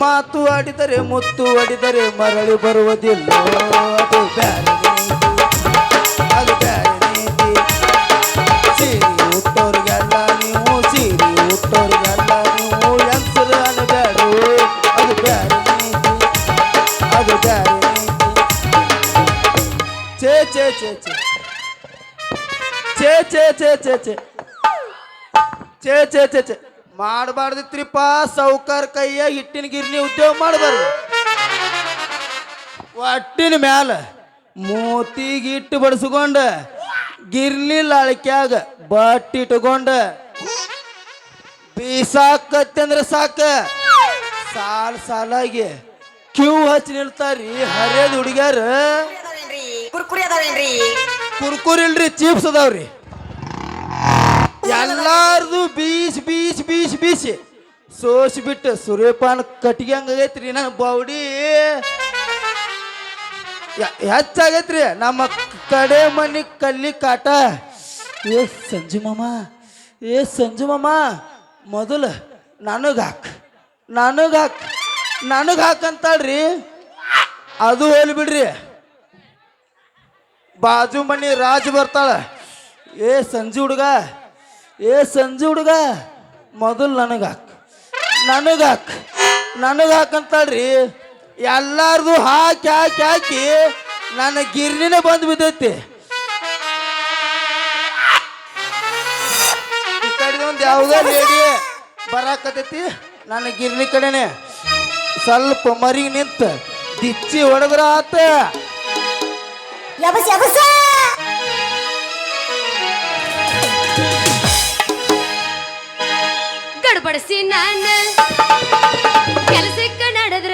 ಮಾತು ಆಡಿದರೆ ಮುತ್ತು ಆಡಿದರೆ ಮರಳಿ ಬರುವುದಿಲ್ಲ. ಅದು ಬ್ಯಾರೆ. ಅದು ಬ್ಯಾರೆ ನೀತಿ. ಸೀರೆ ಉಟ್ಟೋರಿಗೆಲ್ಲ ನೀವು, ಸೀರೆ ಹುಟ್ಟೋರಿಗೆಲ್ಲ ನೀವು ಅನಬೇಡು ಅದು ಬ್ಯಾರೆ ನೀತಿ, ಅದು ಬ್ಯಾರೆ ನೀತಿ. ಛೇ ಛೇ ಛೇ ಛೇ. ಛೇ ಛೇ ಛೇ ಛೇ ಛೇ. ಛೇ ಛೇ ಛೇ ಛೇ. ಮಾಡಬಾರ್ದಿತ್ರಿಪ್ಪ ಸೌಕರ್ ಕೈಯ ಹಿಟ್ಟಿನ ಗಿರ್ನಿ ಉದ್ಯೋಗ ಮಾಡಬಾರ್ದು. ಒಟ್ಟಿನ ಮ್ಯಾಲ ಮೂತಿಗೆ ಗಿಟ್ಟು ಬಡಿಸ್ಕೊಂಡ ಗಿರ್ನಿ ಲಾಳಿಕ್ಯಾಗ ಬಟ್ ಇಟ್ಕೊಂಡ ಬೀಸಾಕತ್ತಂದ್ರೆ ಸಾಕ. ಸಾಲ್ ಸಾಲಾಗಿ ಕ್ಯೂ ಹಚ್ಚಿ ನಿಲ್ತಾರಿ ಹರಿಯದ ಹುಡುಗ್ಯಾರ. ಕುರ್ಕುರಿ ಅದಾವೇನ್ರಿ? ಕುರ್ಕುರಿ ಇಲ್ರಿ ಚೀಪ್ಸ್ ಅದಾವ್ರಿ. ಎಲ್ಲಾರ್ದು ಬೀಸ್ ಬೀಸ್ ಬೀಸ್, ಬೀಸಿ. ಸೋಸಿ ಬಿಟ್ಟು ಸೂರ್ಯಪಾನ ಕಟ್ಟಿಗೆ ಹಂಗಾಗೈತ್ರಿ ನನ್ನ ಬೌಡಿ ಯ- ಹೆಚ್ಚಾಗೈತ್ರಿ ನಮ್ಮ ಕಡೆ ಮನೆ ಕಲ್ಲಿ ಕಾಟ. ಏ ಸಂಜು ಮಾಮ, ಏ ಸಂಜು ಮಾಮ, ಮೊದಲು ನನಗೆ ಹಾಕ್ ನನಗೆ ಹಾಕ್ ನನಗೆ ಹಾಕಂತಾಳ್ರಿ ಅದು ಹೋಲಿ ಬಿಡ್ರಿ. ಬಾಜು ಮನೆ ರಾಜ ಬರ್ತಾಳ. ಏ ಸಂಜು ಹುಡುಗ ಏ ಸಂಜು ಹುಡುಗ, ಮೊದಲು ನನಗೆ ಹಾಕ್ ನನಗೆ ನನಗೆ ಎಲ್ಲಾರ್ದು ಹಾಕಿ ಹಾಕಿ ಹಾಕಿ ನನ್ನ ಗಿರ್ನಿನೇ ಬಂದು ಬಿದ್ದೈತಿ. ಈ ಕಡೆ ಒಂದು ಯಾವುದೋ ಲೇಡಿ ಬರಾಕತೈತಿ ನನ್ನ ಗಿರ್ನಿ ಕಡೆನೆ. ಸ್ವಲ್ಪ ಮರಿಗೆ ನಿಂತ, ದಿಚ್ಚಿ ಹೊಡೆದ್ರ ಆತ. ಯಬಸ ಗಡ್ಬಡಿಸಿ ನಾನು ಕೆಲಸಕ್ಕೆ ನಡೆದ್ರ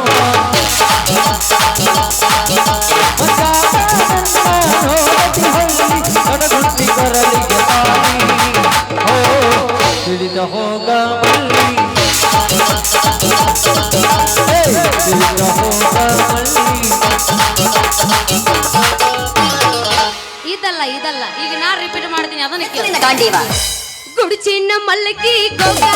డాన్ గుడి చిన్న మల్లకి గోగా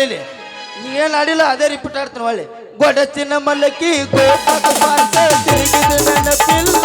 ಹೊಳಿಲಿ? ಏನ್ ಆಡಿಲ್ಲ? ಅದೇ ರಿಪೀಟ್ ಆಡ್ತೀನಿ ಒಳ್ಳೆ. ಗೊಡಚಿನ ಮಲಕಿ ಗೋಪಾಲ ತಿರುಗಿದ ನನ್ನ ಪಿಲ್ಲ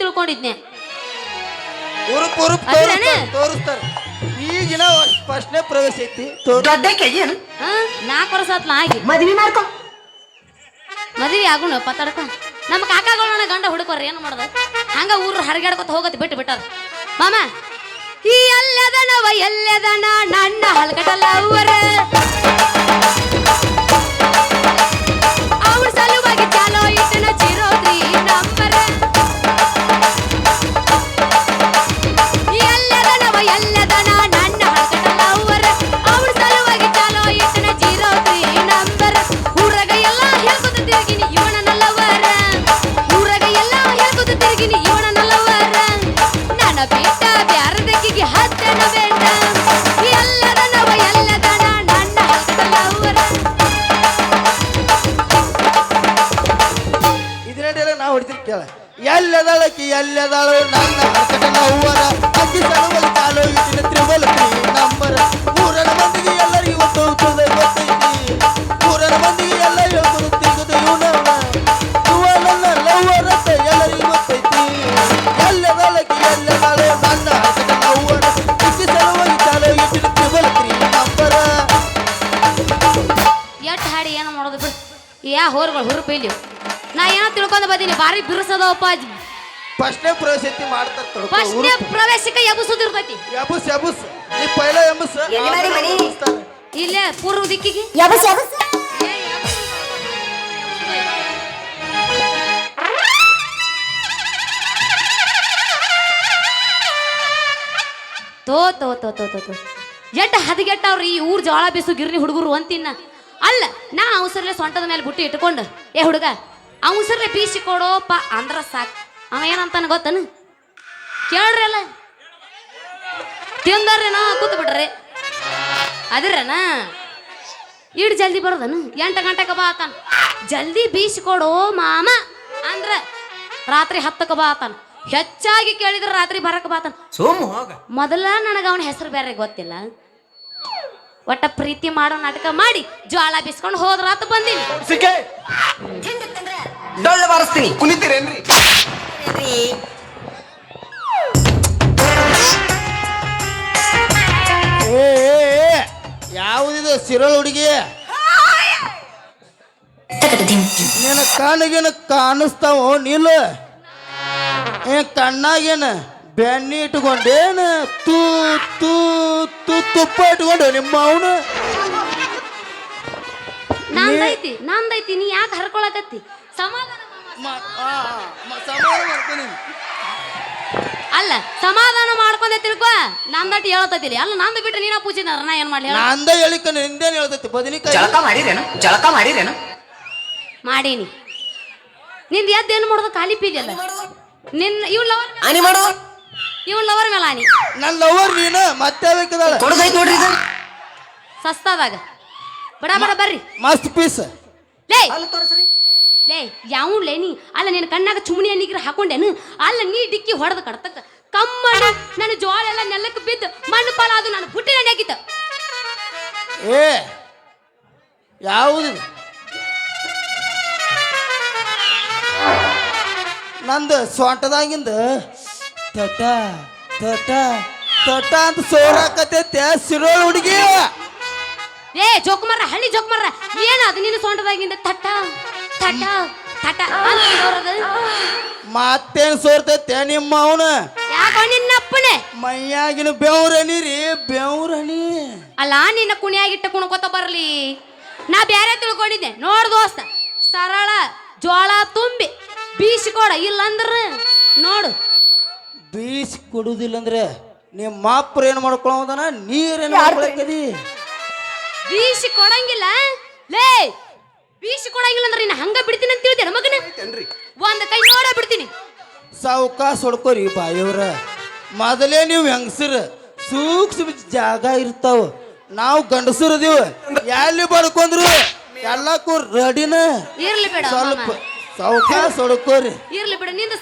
ತಿಳ್ಕೊಂಡಿದ್ನೆ. ಉರುಪ್ ಉರುಪ್ ಅದೇನ? ತೋರಿಸ್ತಾರೆ. ಈಗಿನ ಫಸ್ಟ್ನೇ ಪ್ರವೇಶ ಐತಿ. ತೋರ್ ಗದ್ದೆಗೆ ಏನು? ಹಾ? ನಾಲ್ಕು ವರ್ಷ ಆತ್ಲ ಆಗಿ. ಮದ್ವಿ ಮಾಡ್ಕೊ. ಮದುವೆ ಆಗುಣ ಪತ್ತಾಡ್ಕ. ನಮ್ಮ ಕಾಕಾಗಳನ್ನ ಗಂಡ ಹುಡುಕೋರ್ ಏನು ಮಾಡ್ದ? ಹಂಗ ಊರು ಹರಗಾಡ್ಕೊತ ಹೋಗತ್ ಬಿಟ್ಟು ಬಿಟ್ಟಾರ ಮಾಮ ಈ ಎಲ್ಲದನವ ಎಲ್ಲದನ ನನ್ನ ಅವರ ಅವ್ರ ಎಲ್ಲದಾಳಕಿ ಎಲ್ಲದಾಳು ನನ್ನ ಹರ್ಕಟ ಹೂವರ ಅಕ್ಕಿ ಸಲುವಾಗಿ ಚಾಲೋ ಇಟ್ಟಿನ ತ್ರಿಬಲ್ ನಂಬರ ಊರನ ಮಂದಿಗೆ ಎಲ್ಲರಿಗೂ ಗೊತ್ತು ಗೊತ್ತೈತಿ ಊರನ ಮಂದಿಗೆ ಎಲ್ಲ ಹೇಳ್ಕೊದು ತಿರುಗುದು ಇವನವನ ಇವ ನನ್ನ ಲವ್ವರ ಅಂತ ಎಲ್ಲರಿಗೂ ಗೊತ್ತೈತಿ ಎಲ್ಲದಾಳಕಿ ಎಲ್ಲದಾಳು ನನ್ನ ಹರ್ಕಟ ಹೂವರ ಅಕ್ಕಿ ಸಲುವಾಗಿ ಚಾಲೋ ಇಟ್ಟಿನ ತ್ರಿಬಲ್ ನಂಬರ ಎಟ್ ಹಾಡಿ ಏನೋ ಮಾಡೋದು ಬಿಡು ಯಾ ಹೋರ್ಗಳು ಹುರುಪು ಇಲ್ಲಿ ನಾ ಏನೋ ತಿಳ್ಕೊಂಡ್ ಬಂದೀನಿ ಭಾರಿ ಬಿರುಸದವಪ್ಪ ಫಸ್ಟ್ನೇ ಪ್ರವೇಶ ಮಾಡ್ತಾರೆ ಫಸ್ಟ್ನೇ ಪ್ರವೇಶಕ್ಕೆ ಎಬಸುದಿರ್ತೈತಿ ಎಬಸ್ ಯಬುಸ್ ನೀ ಪೈಲ ಎಬಸ್. ಎಲ್ಲಿ ಮಾಡಿ ಮನಿ? ಇಲ್ಲೇ ಪೂರ್ವ ದಿಕ್ಕಿಗೆ. ಎಬಸ್ ಎಬಸ್. ತೋ ತೋ ತೋ ತೋ ತೋ ತೋ. ಎಟ್ಟ ಹದಗೆಟ್ಟವ್ರಿ ಈ ಊರ್ ಜೋಳ ಬೇಸು ಗಿರ್ನಿ ಹುಡುಗರು ಅಂತಿನ್ನ. ಅಲ್ಲ ನಾ ಅವಸರ್ಲೆ ಸೊಂಟದ ಮೇಲೆ ಬುಟ್ಟಿ ಇಟ್ಕೊಂಡು ಏ ಹುಡುಗ ಅವಸರ್ಲೆ ಬೀಸಿ ಕೊಡೋಪ ಅಂದ್ರ ಸಾಕ್. ಅವ ಏನಂತಾನ ಗೊತ್ತನ? ಕೇಳ್ರಿ ಅಲ್ಲ ತಿಂದಾರೇನ ಕೂತ್ ಬಿಡ್ರಿ ಅದಿರನ? ಇಡ್ ಜಲ್ದಿ ಬರೋದನು? ಎಂಟು ಗಂಟೆಗೆ ಬಾ ಆತಾನ. ಜಲ್ದಿ ಬೀಸಿಕೊಡು ಮಾಮ ಅಂದ್ರ ರಾತ್ರಿ ಹತ್ತಕ್ಕೆ ಬಾ ಆತಾನ. ಹೆಚ್ಚಾಗಿ ಕೇಳಿದ್ರೆ ರಾತ್ರಿ ಬರಕ್ಕೆ ಬಾತಾನ ಸೋಮು ಹೋಗ. ಮೊದಲ ನನಗೆ ಅವನ ಹೆಸರು ಬೇರೆ ಗೊತ್ತಿಲ್ಲ. ಒಟ್ಟ ಪ್ರೀತಿ ಮಾಡೋ ನಾಟಕ ಮಾಡಿ ಜ್ವಾಳ ಬಿಸ್ಕೊಂಡು ಹೋದ್ರಾತ ಬಂದಿನಿ. ಸಿಕ್ಕೆ? ಡೊಳ್ಳು ಬಾರಿಸ್ತೀನಿ. ಕುಣಿತೀರೇನ್ರಿ? ಏ ಏ, ಯಾವುದಿದು ಸಿರಲ್ ಹುಡುಗಿ? ನಿನ್ನ ಕಣ್ಣಿಗೇನ ಕಾಣಿಸ್ತಾವ ನಿಲ್ಲ ಏ ಕಣ್ಣಾಗೇನ ಬೆಣ್ಣೆ ಇಟ್ಕೊಂಡೇನ? ತೂ ತೂ ತೂ ತುಪ್ಪ ಇಟ್ಕೊಂಡು ನಿಮ್ಮ ಅವನು? ನಂದೈತಿ ನಂದೈತಿ ನೀ ಯಾಕೆ ಹರ್ಕೊಳಕತ್ತಿ? ಸಮಾಧಾನ ಮಾಮ. ಅಲ್ಲ ಸಮಾಧಾನ ಮಾಡ್ಕೊಂಡೆ ತಿಳ್ಕೊ ನಂದಟ್ ಹೇಳತೈತಿಲಿ ಅಲ್ಲ ನಂದು ಬಿಟ್ರೆ ನೀನ ಪೂಜೆ ನಾ ಏನ್ ಮಾಡ್ಲಿ ಹೇಳು? ನಂದ ಹೇಳಿಕ ನಿಂದೇನು ಹೇಳ್ತೈತಿ ಬದನಿಕಾಯಿ ಜಳಕ ಮಾಡಿರೇನು ಜಳಕ ಮಾಡಿರೇನು ಮಾಡೀನಿ. ನಿಂದ ಎದ್ದು ಏನು ಮಾಡೋದು? ಖಾಲಿ ಪೀಜಲ್ಲ ನಿನ್ನ ಇವ್ ಲವರ್ ಆನಿ ಮಾಡು. ಇವ್ ಲವರ್ ಮೇಲೆ ಆನಿ. ನನ್ನ ಲವರ್ ನೀನು ಮತ್ತೆ ಬೇಕದಾಳ ಕೊಡಗೈತ್ ನೋಡ್ರಿ ಇದು. ಸಸ್ತಾದಾಗ. ಬಡ ಬಡ ಬರ್ರಿ. ಮಸ್ತ್ ಪೀಸ್ ಲೇ! ಅಲ್ಲಿ ತೋರಿಸ್ರಿ. ಲೇ ಯಾವ ಲೇ ನೀ? ಅಲ್ಲ ನಿನ್ನ ಕಣ್ಣಾಗ ಚುಮಣಿ ನೀಗ್ರ ಹಾಕೊಂಡೇನು? ಅಲ್ಲ ನೀ ಡಿಕ್ಕಿ ಹೊಡೆದ ಕಡ್ತಕ್ಕ. ಕಮ್ಮಣ್ಣ ನನ್ನ ಜೋಳ ಎಲ್ಲ ನೆಲಕ್ಕೆ ಬಿದ್ದು ಮಣ್ಣು ಪಾಲ ಅದು ನನ್ನ ಹುಟ್ಟಿನ ನೆಗಿತ ಏ ಯಾವುದು? ನಂದು ಸೊಂಟದಾಗಿಂದ ತಟ ತಟ ತಟ ಅಂತ ಸೋರಾಕತೈತೆ ಸಿರೋಳು ಹುಡುಗಿ. ಏ ಜೋಕುಮಾರ ಹಳ್ಳಿ ಜೋಕುಮಾರ ಏನು ಅದು ನಿನ್ನ ಸೊಂಟದಾಗಿಂದ ತಟ್ಟ ಸೋರದು ಮತ್ತೇನ್ ಸೋರ್ತೈತೆ ನಿಮ್ಮ ಅವನ? ಯಾಕೋ ನಿನ್ನಪ್ಪನೆ ಮೈಯಾಗಿನ ಬೆವ್ರನಿ ರೀ ಬೆವ್ರನಿ ಅಲ್ಲ ನಿನ್ನ ಕುಣಿಯಾಗಿಟ್ಟ ಕುಣ್ಕೋತ ಬರ್ಲಿ. ನಾ ಬೇರೆ ತಿಳ್ಕೊಂಡಿದ್ದೆ. ನೋಡ್ ದೋಸ್ತ ಸರಳ ಜೋಳ ತುಂಬಿ ಬೀಸಿ ಕೊಡ ಇಲ್ಲಂದ್ರ ನೋಡು. ಬೀಸಿ ಕೊಡುದಿಲ್ಲ ಅಂದ್ರೆ ನಿಮ್ಮ ಅಪ್ಪರು ಏನು ಮಾಡ್ಕೊಳ್ಳೋದನ ನೀರೇನು ಮಾಡ್ಕೊಳಕದಿ? ಬೀಸಿ ಕೊಡಂಗಿಲ್ಲ. ಲೇ ಬೀಸಿ ಕೊಡಂಗಿಲ್ಲ ಅಂದ್ರೆ ನೀನು ಹಂಗ ಬಿಡ್ತೀನಿ ಅಂತ ತಿಳಿದೇನ ಮಗನ ಒಂದ್ ಕೈ ನೋಡ ಬಿಡ್ತೀನಿ. ಸಾವುಕಾಸ್ ಹೊಡ್ಕೋರಿ ಬಾಯವ್ರ. ಮೊದಲೇ ನೀವು ಹೆಂಗಸರ ಸೂಕ್ಷ್ಮ ಜಾಗ ಇರ್ತಾವ. ನಾವು ಗಂಡಸರದೀವ. ಎಲ್ಲಿ ಬಡ್ಕೊಂಡ್ರು? ಎಲ್ಲಕ್ಕೂ ರೆಡಿನ. ಇರ್ಲಿ ಬಿಡ ಸ್ವಲ್ಪ ಸೌಕ ಹೊಡ್ಕೋರಿ ಇರ್ಲಿ ಬಿಡ ನಿಂದ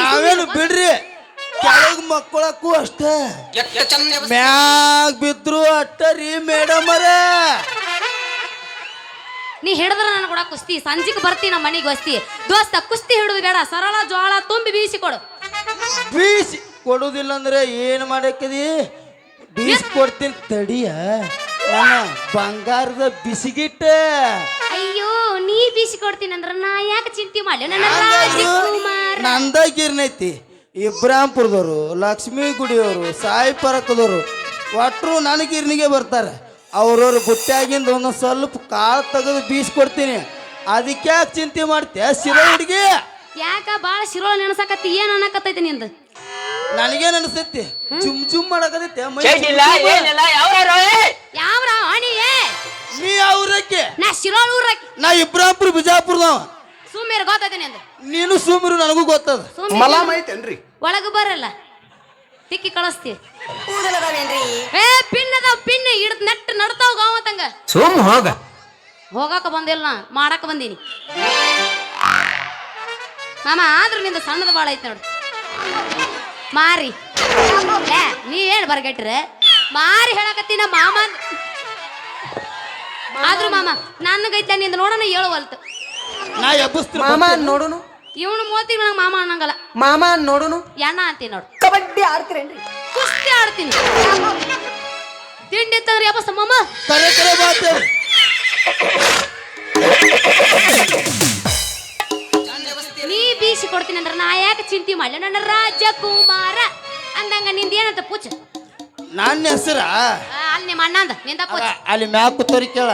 ನಾವೇನು ಬಿಡ್ರಿ? ಕೆಳಗ್ ಮಕ್ಕಳಕ್ಕೂ ಅಷ್ಟೇ. ಮ್ಯಾಗ್ ಬಿದ್ರು ಅಟ್ಟ ರೀ ಮೇಡಮರ. ನೀ ಹಿಡಿದ್ರೆ ನಾನು ಕೂಡ ಕುಸ್ತಿ. ಸಂಜಿಗೆ ಬರ್ತಿ ನಮ್ಮ ಮನೆಗೆ ವಸ್ತಿ. ದೋಸ್ತ ಕುಸ್ತಿ ಹಿಡಿದು ಬೇಡ ಸರಳ ಜೋಳ ತುಂಬಿ ಬೀಸಿ ಕೊಡು. ಬೀಸಿ ಕೊಡುದಿಲ್ಲ ಅಂದ್ರೆ ಏನ್ ಮಾಡಕ್ಕದಿ? ಬೀಸ್ ಕೊಡ್ತೀನಿ ತಡಿಯ. ನನ್ನ ಬಂಗಾರದ ಬಿಸಿಗಿಟ್ಟ. ಅಯ್ಯೋ ನೀ ಬೀಸಿ ಕೊಡ್ತೀನಿ ಅಂದ್ರೆ ನಾ ಯಾಕೆ ಚಿಂತೆ ಮಾಡ್ಲಿ? ನನ್ನ ರಾಜಕುಮಾರ ನಂದ ಗಿರ್ನೈತಿ ಇಬ್ರಾಂಪುರದವರು ಲಕ್ಷ್ಮೀ ಗುಡಿಯವರು ಸಾಯಿ ಪರಕದವರು ಒಟ್ರು ನನಗಿರ್ನಿಗೆ ಗಿರ್ನಿಗೆ ಬರ್ತಾರೆ. ಅವ್ರವ್ರ ಗುಟ್ಟಾಗಿಂದ ಒಂದೊಂದು ಸ್ವಲ್ಪ ಕಾಳು ತೆಗೆದು ಬೀಸ್ ಕೊಡ್ತೀನಿ. ಅದಕ್ಕೆ ಯಾಕೆ ಚಿಂತೆ ಮಾಡ್ತೀಯ ಶಿರೋ ಹುಡುಗಿ! ಯಾಕ ಬಾಳ ಶಿರೋ ನೆನಸಕತ್ತಿ? ಏನ್ ಅನ್ನಕತ್ತೈತಿ ನಿಂದ? ನನಗೇನು ಅನಿಸ್ತೈತಿ ಜುಮ್ ಜುಮ್ ಮಾಡಕತೈತೆ ಮೈ ಚೇಟಿಲ್ಲ ಜುಮ್ ಜುಮ್. ಏನಿಲ್ಲ ಯಾವ್ಯಾರೋ ಯಾವ್ರ? ಅಣಿಯೇ ನೀ ಅವ್ರಕ್ಕೆ ನಾ ಶಿರೋಳ ಊರಕ್ಕೆ? ನಾ ಇಬ್ರಾಂಪುರ ಬಿಜಾಪುರದವ. ಸುಮ್ಮನೆ ಗೊತ್ತೈತಿ ನಿಂದ? ನೀನು ಸುಮ್ರು ನನಗೂ ಗೊತ್ತದ. ಮಲಾಮ್ ಐತೇನ್ರಿ? ಒಳಗ ಬರಲ್ಲ. ತಿಕ್ಕಿ ಕಳಸ್ತಿ. ಏ ಪಿನ್ ಅದಾವ ಪಿನ್ ಹಿಡ್ದು ನೆಟ್ ನಡ್ತಾವ ತಂಗ ಸುಮ್ ಹೋಗ. ಹೋಗಾಕ ಬಂದಿಲ್ಲ ನಾ ಮಾಡಾಕ ಬಂದೀನಿ. ಮಾಮ ಆದ್ರೂ ನಿಂದ ಸಣ್ಣದ ಬಾಳ ಐತೆ ನೋಡು. ಮಾರಿ. ಏ ನೀ ಏನ್ ಬರ್ಗೆಟ್ರೆ ಮಾರಿ ಹೇಳಕತ್ತಿನ ನಮ್ಮ ಮಾಮ ಆದ್ರೂ ಮಾಮ ನನಗೈತೆ ನಿಂದ ನೋಡೋಣ ಹೇಳುವಲ್ತು ನಾ ಎಬ್ಬಿಸ್ತೀನಿ ಮಾಮ ನೋಡುನು? ಇವನು ಮೋತಿ ನಂಗೆ ಮಾಮ ಅನ್ನಂಗಲ್ಲ. ಮಾಮ ನೋಡುನು ಎಣ್ಣ ಅಂತೀನಿ ನೋಡು. ಕಬಡ್ಡಿ ಆಡ್ತೀರೇನ್ರಿ? ಕುಸ್ತಿ ಆಡ್ತೀನಿ. ತಿಂಡಿ ತಂದ್ರಿ ಅಪ್ಪ ಮಾಮ? ಕರೆ ಕರೆ ನೀ ಬೀಸಿ ಕೊಡ್ತೀನಿ ಅಂದ್ರೆ ನಾ ಯಾಕೆ ಚಿಂತೆ ಮಾಡಲಿ? ನನ್ನ ರಾಜಕುಮಾರ. ಅಂದಂಗ ನಿಂದ ಏನಂತ ಪೂಜೆ? ನನ್ನ ಹೆಸರ? ಅಲ್ಲಿ ನಿಮ್ಮ ಅಣ್ಣ ಅಂದ. ನಿಂದ ಪೂಜೆ. ಅಲ್ಲಿ ಮ್ಯಾಕ್ ಕೂತವ್ರಿ ಕೇಳ.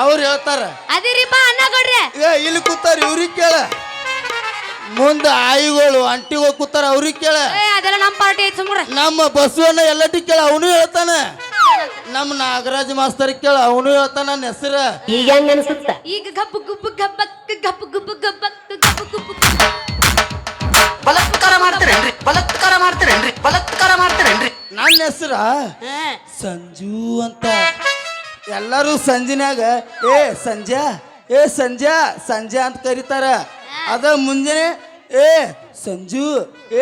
ಅವ್ರು ಹೇಳ್ತಾರ. ಅದಿರಿಪ್ಪ ಅಣ್ಣ ಕೊಡ್ರಿ. ಏ ಇಲ್ಲಿ ಕೂತಾರ ಇವ್ರಿಗೆ ಕೇಳ. ಮುಂದ ಆಯಿಗಳು ಅಂಟಿಗೋ ಕೂತಾರ ಅವ್ರಿಗೆ ಕೇಳ. ಏ ಅದೆಲ್ಲ ನಮ್ಮ ಪಾರ್ಟಿ ಐತಿ ಸುಮ್ರ ನಮ್ಮ ಬಸವಣ್ಣ ಎಲ್ಲಟಿ ಕೇಳ ಅವನು ಹೇಳ್ತಾನೆ. ನಮ್ಮ ನಾಗರಾಜ್ ಮಾಸ್ತರ್ ಕೇಳ ಅವನು ಹೇಳ್ತಾನ ನನ್ನ ಹೆಸರ. ಈಗ ಹೆಂಗ ಅನ್ಸುತ್ತ? ಈಗ ಗಬ್ಬು ಗುಬ್ಬು ಗಬ್ಬಕ್ ಗಬ್ಬು ಗುಬ್ಬು ಗಬ್ಬಕ್ ಗಬ್ಬು ಗುಬ್ಬು ಬಲತ್ಕಾರ ಮಾಡ್ತಾರೇನ್ರಿ? ಬಲತ್ಕಾರ ಮಾಡ್ತಾರೇನ್ರಿ? ಬಲತ್ಕಾರ ಮಾಡ್ತಾರೇನ್ರಿ? ನನ್ನ ಹೆಸರ ಹಾ. ಸಂಜು ಅಂತ. ಎಲ್ಲರೂ ಸಂಜಿನಾಗ ಏ ಸಂಜಾ ಏ ಸಂಜಾ ಸಂಜಾ ಅಂತ ಕರೀತಾರ. ಅದ ಮುಂಜಾನೆ ಏ ಸಂಜು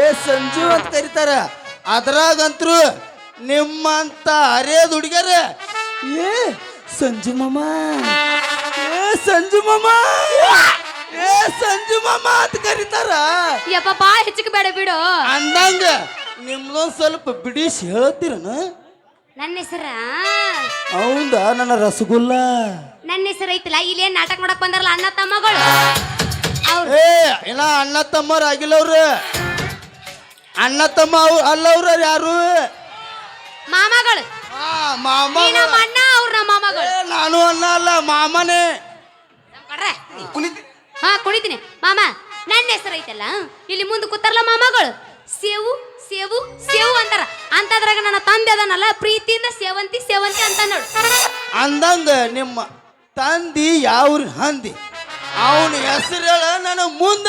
ಏ ಸಂಜು ಅಂತ ಕರೀತಾರ. ಅದ್ರಾಗಂತ್ರು ನಿಮ್ಮಂತ ಹರಿಯದ ಹುಡುಗ್ಯಾರ ಏ ಸಂಜು ಮಾಮ ಏ ಸಂಜು ಮಾಮ ಏ ಸಂಜು ಮಾಮ ಅಂತ ಕರೀತಾರ. ಯಪ್ಪ ಬಾ ಹೆಚ್ಚಿಗೆ ಬೇಡ ಬಿಡು. ಅಂದಂಗ ನಿಮ್ದೊಂದ್ ಸ್ವಲ್ಪ ಬಿಡಿಸಿ ಹೇಳ್ತೀರನ? ನನ್ನ ಹೆಸರ? ಹೌದಾ ನನ್ನ ರಸಗುಲ್ಲ? ನನ್ನ ಹೆಸರು ಐತಿಲ್ಲ ಇಲ್ಲಿ ಏನ್ ನಾಟಕ ಮಾಡಕ್ ಬಂದಾರಲ್ಲ ಅಣ್ಣ ತಮ್ಮಗಳು? ಏ ಇನ್ನ ಅಣ್ಣ ತಮ್ಮರು ಆಗಿಲ್ಲ ಅವ್ರು ಅಣ್ಣ ತಮ್ಮ ಅವ್ರು ಅಲ್ಲ ಅವ್ರ ಯಾರು? ಮಾಮಗಳು. ಆ, ಮಾಮ. ನೀ ನಮ್ಮ ಅಣ್ಣ ಅವ್ರ ನಮ್ಮ ಮಾಮಗಳು. ಏ, ನಾನು ಅಣ್ಣ ಅಲ್ಲ ಮಾಮನೇ. ಕೊಡ್ರೆ ಕುಣಿತಿ ಹಾ ಕುಣಿತೀನಿ. ಮಾಮ ನನ್ನ ಹೆಸರು ಐತಲ್ಲ ಇಲ್ಲಿ ಮುಂದೆ ಕೂತಾರಲ್ಲ ಮಾಮಗಳು? ಸೇವು ಸೇವು ಸೇವು ಅಂತಾರ. ಅಂತದ್ರಾಗ ನನ್ನ ತಂದೆ ಅದನಲ್ಲ ಪ್ರೀತಿಯಿಂದ ಸೇವಂತಿ ಸೇವಂತಿ ಅಂತ ನೋಡು. ಅಂದಂಗ ನಿಮ್ಮ ತಂದಿ ಯಾವ್ರ ಹಂದಿ? ಅವನ ಹೆಸರೇಳ ನನ್ನ ಮುಂದ.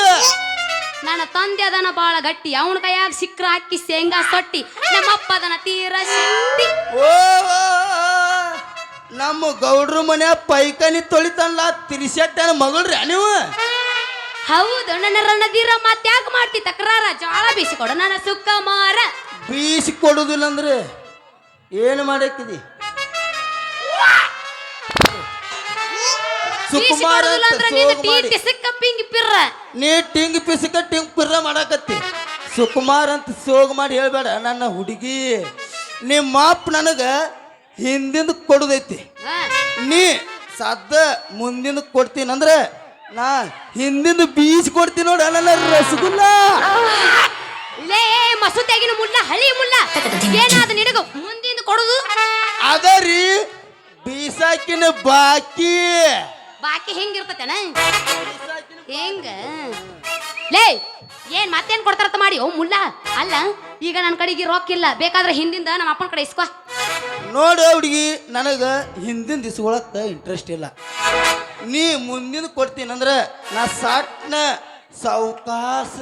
ನನ್ನ ತಂದೆ ಅದನ ಬಾಳ ಗಟ್ಟಿ. ಅವನ ಕೈಯಾಗ ಸಿಕ್ರ ಹಾಕಿ ಶೇಂಗಾ ಸೊಟ್ಟಿ. ನಮ್ಮಪ್ಪ ಅದನ ತೀರ ಶಕ್ತಿ ಓ. ನಮ್ಮ ಗೌಡ್ರ ಮನೆ ಪೈಕನಿ ತೊಳಿತನ್ಲ ತಿರ್ಸೆಟ್ಟನ ಮಗಳ್ರಿ ನೀವು? ಹೌದು ನನ್ನ ಮತ್ತೆ ಮತ್ತ್ಯಾಕ್ ಮಾಡ್ತಿ? ತಕರಾರ ಜೋಳ ಬೀಸಿಕೊಡು ನನ್ನ ಸುಕ್ಕ ಮಾರ. ಬೀಸಿ ಕೊಡುದಿಲ್ಲ ಅಂದ್ರೆ ಏನು ಮಾಡಕ್ಕಿದಿ? ಸುಕುಮಾರ ಅಂತ ಅಂದ್ರ ನಿನ್ನ ಸೋಗ್ ಟೀ ಮಾಡಿ. ಪಿಂಗಿ ಪಿರ್ರ. ನೀ ಟಿಂಗ್ ಪಿಸಕ ಟಿಂಗ್ ಪಿರ್ರ ಮಾಡಾಕತ್ತಿ. ಸುಕುಮಾರ್ ಅಂತ ಸೋಗ್ ಮಾಡಿ ಹೇಳ್ಬೇಡ ನನ್ನ ಹುಡುಗಿ. ನಿಮ್ಮ ಅಪ್ಪ ನನಗ ಹಿಂದಿಂದ ಕೊಡುದೈತಿ. ಹಾ. ನೀ ಸದ್ದ ಮುಂದಿಂದ ಕೊಡ್ತೀನಂದ್ರೆ ನಾ ಹಿಂದಿಂದ ಬೀಜ್ ಕೊಡ್ತೀನಿ ನೋಡ ನನ್ನ ರಸಗುಲ್ಲ. ಲೇ ಮಸೂತಿಯಾಗಿನ ಮುಲ್ಲ ಹಳಿ ಮುಲ್ಲ. ಏನಾದ ನಿನಗ ಮುಂದಿಂದ ಕೊಡುದು? ಅದ ರೀ ಬೀಸಾಕಿನ ಬಾಕಿ. ಬಾಕಿ ಹೆಂಗಿರ್ತತೇನ? ಹೆಂಗ? ಲೇ ಏನ್ ಮತ್ತೇನ್ ಕೊಡ್ತಾರತ್ತ ಮಾಡಿ? ಓ ಮುಲ್ಲ ಅಲ್ಲ ಈಗ ನನ್ನ ಕಡೆಗೆ ರೊಕ್ಕ ಇಲ್ಲ. ಬೇಕಾದ್ರೆ ಹಿಂದಿಂದ ನಮ್ಮ ಅಪ್ಪನ ಕಡೆ ಇಸ್ಕೋ. ನೋಡು ಹುಡುಗಿ ನನಗ ಹಿಂದಿನ ದಿಸ್ಕೊಳಕ್ಕ ಇಂಟ್ರೆಸ್ಟ್ ಇಲ್ಲ. ನೀ ಮುಂದಿನ ಕೊಡ್ತೀನಂದ್ರ ನಾ ಸಾಟ್ನ ಸೌಕಾಸ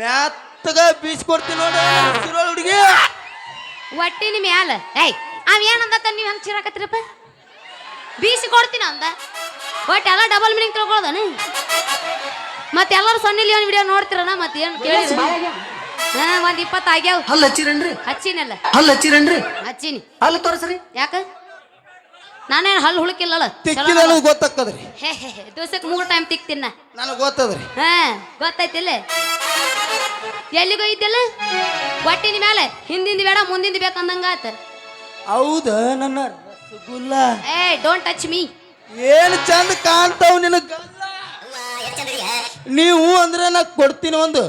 ಮ್ಯಾತ್ತಗ ಬೀಸ್ಕೊಡ್ತೀನಿ ನೋಡು. ಹುಡುಗಿ. ಒಟ್ಟಿನ ಮ್ಯಾಲ. ಏಯ್ ಅವ ಏನಂದ ನೀವು ಹಂಗೆ ಚಿರಾಕತ್ರಿಪ್ಪ? ಬೀಸಿ ಕೊಡ್ತೀನಿ ಅಂದ. ಒಟ್ಟು ಎಲ್ಲ ಡಬಲ್ ಮೀನಿಂಗ್ ತಿಳ್ಕೊಳ್ದಾನೆ? ಮತ್ತೆ ಎಲ್ಲರೂ ಸೊನ್ನೆ ಒಂದು ವಿಡಿಯೋ ನೋಡ್ತಿರನ ಮತ್ತೆ ಏನು ಕೇಳಿ ಹಾಂ ಒಂದ್ ಇಪ್ಪತ್ತು ಆಗ್ಯಾವ. ಹಲ್ಲ ಹಚ್ಚಿರಣ್ರಿ ಹಚ್ಚಿನಲ್ಲ. ಹಲ್ಲ ಹಚ್ಚಿರಣ್ರಿ ಹಚ್ಚಿನಿ. ಹಲ್ಲ ತೋರಿಸ್ರಿ. ಯಾಕ? ನಾನೇನು ಹಲ್ಲು ಹುಳುಕಿಲ್ಲಲ್ಲ? ತಿಕ್ಕಿ ಗೊತ್ತಾಗ್ತದ್ರಿ. ದಿವಸಕ್ಕೆ ಮೂರು ಟೈಮ್ ತಿಕ್ತಿನ ನನಗೆ ಗೊತ್ತದ್ರಿ. ಹಾ ಗೊತ್ತಾಯ್ತಿಲ್ಲ. ಎಲ್ಲಿಗೋ ಇದ್ದಿಲ್ಲ? ಒಟ್ಟಿನ ಮೇಲೆ ಹಿಂದಿಂದ ಬೇಡ ಮುಂದಿಂದ ಬೇಕಂದಂಗ ಆತ ಹೌದ ನನ್ನ ರಸಗುಲ್ಲ. ಏ ಡೋಂಟ್ ಟಚ್ ಮೀ ಏನು ಚಂದ ಕಾಣ್ತಾವ್ ನಿನಗ? ನೀವು ಅಂದ್ರೆ ನಾ ಕೊಡ್ತೀನಿ ಒಂದು.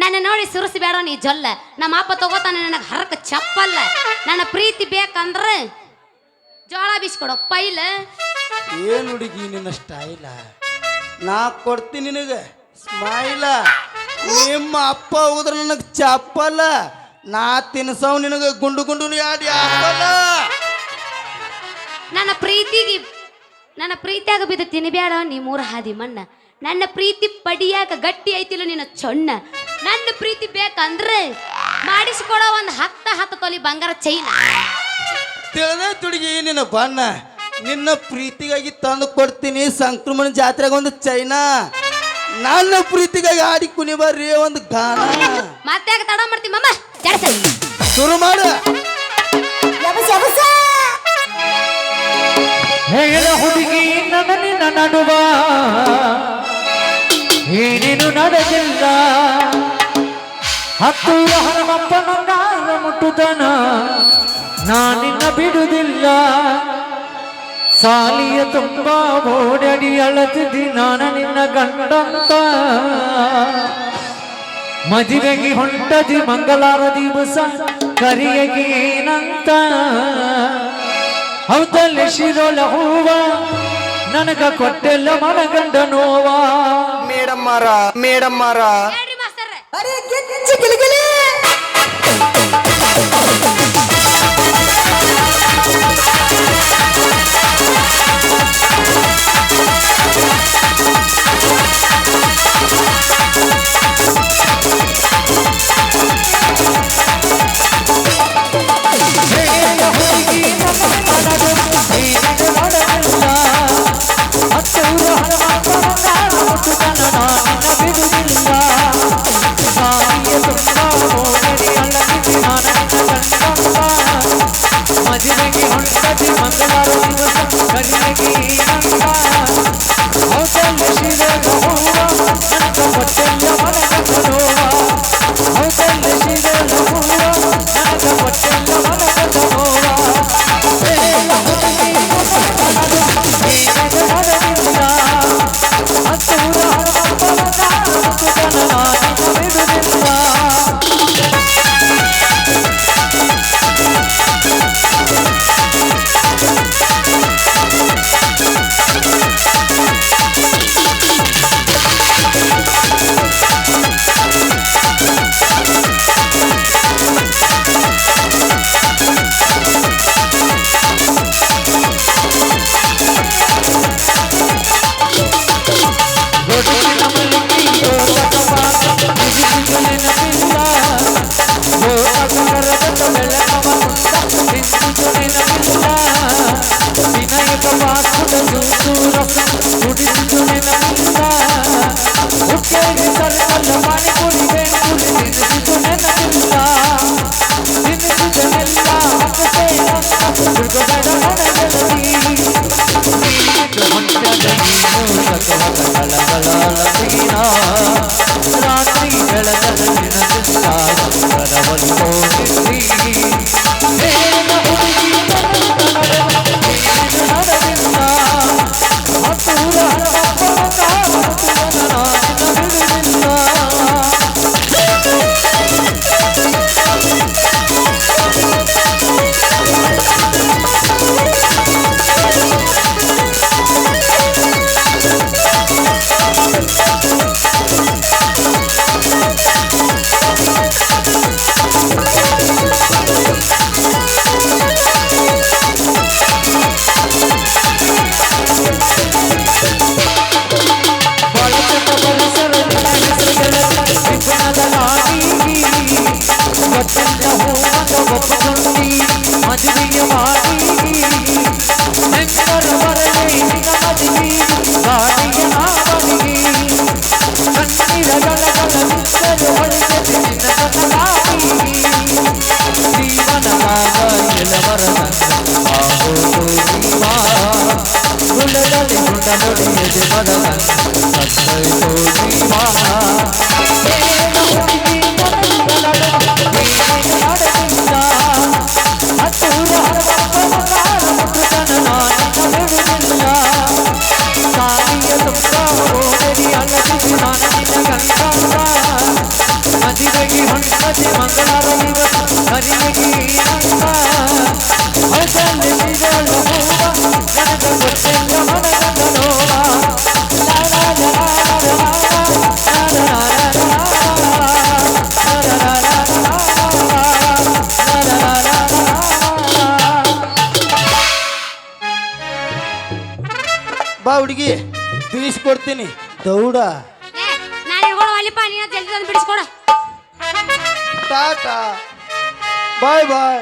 ನನ್ನ ನೋಡಿ ಸುರಿಸಿ ಬೇಡ ನೀ ಜೊಲ್ಲ. ನಮ್ಮ ಅಪ್ಪ ತಗೋತಾನೆ ನನಗೆ ಹರಕ ಚಪ್ಪಲ್ಲ. ನನ್ನ ಪ್ರೀತಿ ಬೇಕಂದ್ರೆ ಜೋಳ ಬಿಸ್ಕೊಡು ಪೈಲ. ಏನ್ ಹುಡುಗಿ ನಿನ್ನ ಸ್ಟೈಲ ನಾ ಕೊಡ್ತೀನಿ ನಿನಗ. ಸ್ಮೈಲ. ನಿಮ್ಮ ಅಪ್ಪ ಹೋದ್ರೆ ನನಗೆ ಚಪ್ಪಲ್ಲ. ನಾ ತಿನ್ಸವ್ ನಿನಗೆ ಗುಂಡು ಗುಂಡು ಯಾಡಿ ನನ್ನ ಪ್ರೀತಿಗೆ ನನ್ನ ಪ್ರೀತಿಯಾಗ ಬಿದ್ದು ತಿನ್ಬೇಡ ನೀ ಮೂರ ಹಾದಿ ಮಣ್ಣ. ನನ್ನ ಪ್ರೀತಿ ಪಡಿಯಾಕ ಗಟ್ಟಿ ಐತಿಲ್ಲ ನಿನ್ನ ಚೊಣ್ಣ. ನನ್ನ ಪ್ರೀತಿ ಬೇಕಂದ್ರೆ ಮಾಡಿಸ್ಕೊಡೋ ಒಂದು ಹತ್ತ ಹತ್ತು ತೊಲಿ ಬಂಗಾರ ಚೈನ. ತಿಳಿದ ತುಡುಗಿ ನಿನ್ನ ಬಣ್ಣ. ನಿನ್ನ ಪ್ರೀತಿಗಾಗಿ ತಂದು ಕೊಡ್ತೀನಿ ಸಂಕ್ರಮಣ ಜಾತ್ರೆಗೆ ಒಂದು ಚೈನಾ. ನನ್ನ ಪ್ರೀತಿಗಾಗಿ ಆಡಿ ಕುನಿ ಬರ್ರಿ ಒಂದು ಗಾನ. ಮತ್ತೆ ತಡ ಮಾಡ್ತೀನಿ ಮಮ್ಮ? ಶುರು ಮಾಡು. ಹೇಳ ಹುಡುಗಿ, ನನ್ನ ನಿನ್ನ ನಡುವ. ಏನೇನು ನಡೆದಿಲ್ಲ. ಹತ್ತು ಹನುಮಪ್ಪನ ಗಾನ ಮುಟ್ಟುದನ ನಾನಿನ್ನ ಬಿಡುವುದಿಲ್ಲ ಸಾಲಿಯ ತುಂಬ ಓಡಾಡಿ ಅಳತಿದ್ದಿ ನಾನು ನಿನ್ನ ಗಂಡಂತ. ಮದುವೆಗೆ ಹೊಂಟದಿ ಮಂಗಳಾರ ದಿವಸ ಕರಿಯಗೆ ಏನಂತ ಹೌದಲ್ಲ ಶಿರೋಳ ಹೂವ ನನಗ ಕೊಟ್ಟೆಲ್ಲ ಮನಗಂಡ ನೋವ. ಮೇಡಮ್ ಮಾರ ಮೇಡಮ್ ಮಾರ ಅರೆ ಗಿಚ್ಚಿ ಗಿಲಿಗಿಲಿ la la la la la la ಬಿಡಿಸ್ತೀನಿ ದೌಡ. ನಾನು ಅಲ್ಲಿಪ್ಪ ನೀನು ಜಲ್ದಿ ತಂದು ಬಿಡಿಸ್ಕೊಡ. ಟಾಟಾ. ಬಾಯ್ ಬಾಯ್.